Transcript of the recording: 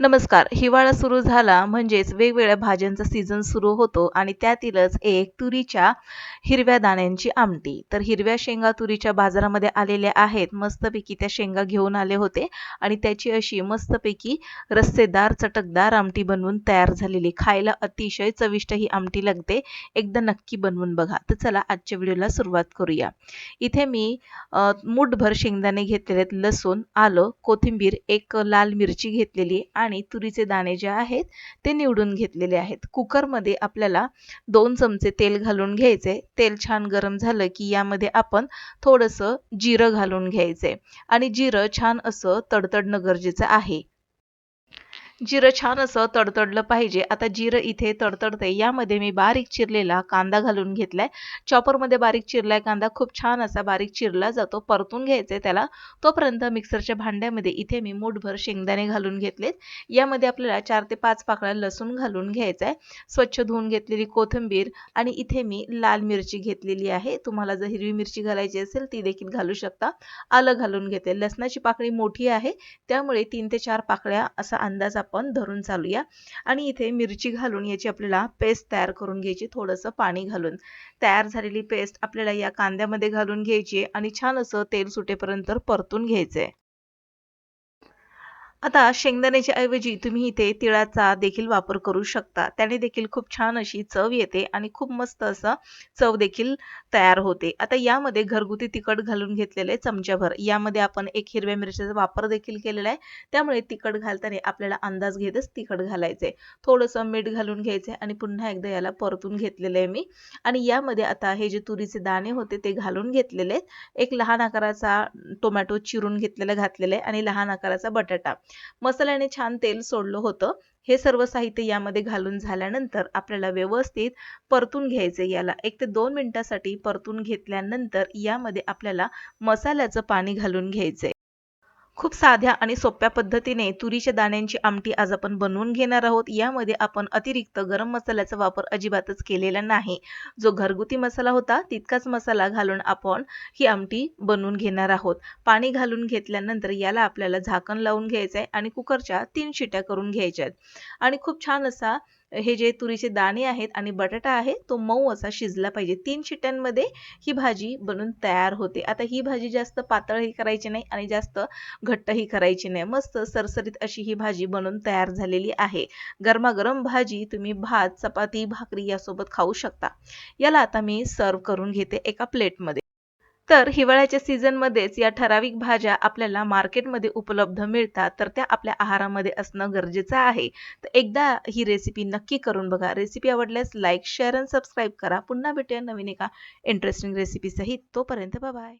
नमस्कार. हिवाळा सुरू झाला म्हणजेच वेगवेगळ्या भाज्यांचा सीझन सुरू होतो आणि त्यातीलच एक तुरीच्या हिरव्या दाण्यांची आमटी. तर हिरव्या शेंगा तुरीच्या बाजारामध्ये आलेल्या आहेत. मस्तपैकी त्या शेंगा घेऊन आले होते आणि त्याची अशी मस्तपैकी रस्सेदार चटकदार आमटी बनवून तयार झालेली. खायला अतिशय चविष्ट ही आमटी लागते. एकदा नक्की बनवून बघा. तर चला आजच्या व्हिडिओला सुरुवात करूया. इथे मी मुठभर शेंगदाणे घेतलेले आहेत. लसूण आलं कोथिंबीर एक लाल मिरची घेतलेली आणि आणि तुरीचे दाणे जे आहेत ते निवडून घेतलेले आहेत. कुकरमध्ये आपल्याला दोन चमचे तेल घालून घ्यायचे. तेल छान गरम झालं की यामध्ये आपण थोडंसं जिरं घालून घ्यायचे. आणि जिरं छान असं तडतडणं गरजेचं आहे. जिरं छान असं तडतडलं पाहिजे. आता जिरं इथे तडतडते यामध्ये मी बारीक चिरलेला कांदा घालून घेतलाय. चॉपरमध्ये बारीक चिरलाय कांदा. खूप छान असा बारीक चिरला जातो. परतून घ्यायचे त्याला. तोपर्यंत मिक्सरच्या भांड्यामध्ये इथे मी मूठभर शेंगदाणे घालून घेतलेत. यामध्ये आपल्याला चार ते पाच पाकळ्या लसूण घालून घ्यायचा आहे स्वच्छ धुवून घेतलेली कोथिंबीर आणि इथे मी लाल मिरची घेतलेली आहे. तुम्हाला जर हिरवी मिरची घालायची असेल ती देखील घालू शकता. आलं घालून घेते लसणाची पाकळी मोठी आहे. त्यामुळे तीन ते चार पाकळ्या असा अंदाज आपण धरून चालूया. आणि इथे मिरची घालून याची आपल्याला पेस्ट तयार करून घ्यायची थोडंसं पाणी घालून. तयार झालेली पेस्ट आपल्याला या कांद्यामध्ये घालून घ्यायची आणि छान असं तेल सुटेपर्यंत परतून घ्यायचंय. आता शेंगदाण्याच्या ऐवजी तुम्ही इथे तिळाचा देखील वापर करू शकता. त्याने देखील खूप छान अशी चव येते आणि खूप मस्त असं चव देखील तयार होते. आता यामध्ये घरगुती तिखट घालून घेतलेले चमच्याभर. यामध्ये आपण एक हिरव्या मिरच्याचा वापर देखील केलेला आहे. त्यामुळे तिखट घालताना आपल्याला अंदाज घेतच तिखट घालायचे. थोडंसं मीठ घालून घ्यायचे आणि पुन्हा एकदा याला परतून घेतलेलं आहे मी. आणि यामध्ये आता हे जे तुरीचे दाणे होते ते घालून घेतलेले एक लहान आकाराचा टोमॅटो चिरून घेतलेला घातलेला आहे आणि लहान आकाराचा बटाटा. मसाल्याने छान तेल सोडलं होतं. हे सर्व साहित्य यामध्ये घालून झाल्यानंतर आपल्याला व्यवस्थित परतून घ्यायचे याला. एक ते दोन मिनिटासाठी परतून घेतल्यानंतर यामध्ये आपल्याला मसाल्याचं पाणी घालून घ्यायचंय. खूप साध्या आणि सोप्या पद्धतीने तुरीच्या दाण्यांची आमटी आज आपण बनवून घेणार आहोत. यामध्ये आपण अतिरिक्त गरम मसाल्याचा वापर अजिबातच केलेला नाही. जो घरगुती मसाला होता तितकाच मसाला घालून आपण ही आमटी बनवून घेणार आहोत. पाणी घालून घेतल्यानंतर याला आपल्याला झाकण लावून घ्यायचं आहे आणि कुकरच्या तीन शिट्या करून घ्यायच्या आहेत आणि खूप छान असा हे जे तुरीचे दाणे आहेत आणि बटाटा आहे तो मऊ असा शिजला पाहिजे. तीन शिट्ट्यांमध्ये ही भाजी बनून तयार होते. आता ही भाजी जास्त पातळही करायची नाही आणि जास्त घट्टही करायची नाही. मस्त सरसरीत अशी ही भाजी बनून तयार झालेली आहे. गरमागरम भाजी तुम्ही भात चपाती भाकरी यासोबत खाऊ शकता. याला आता मी सर्व करून घेते एका प्लेटमध्ये. तर हिवाळ्याच्या सीझनमध्येच या ठराविक भाज्या आपल्याला मार्केटमध्ये उपलब्ध मिळतात. तर त्या आपल्या आहारामध्ये असणं गरजेचं आहे. तर एकदा ही रेसिपी नक्की करून बघा. रेसिपी आवडल्यास लाईक शेअर आणि सबस्क्राईब करा. पुन्हा भेटूया नवीन एका इंटरेस्टिंग रेसिपीसहित तोपर्यंत बाय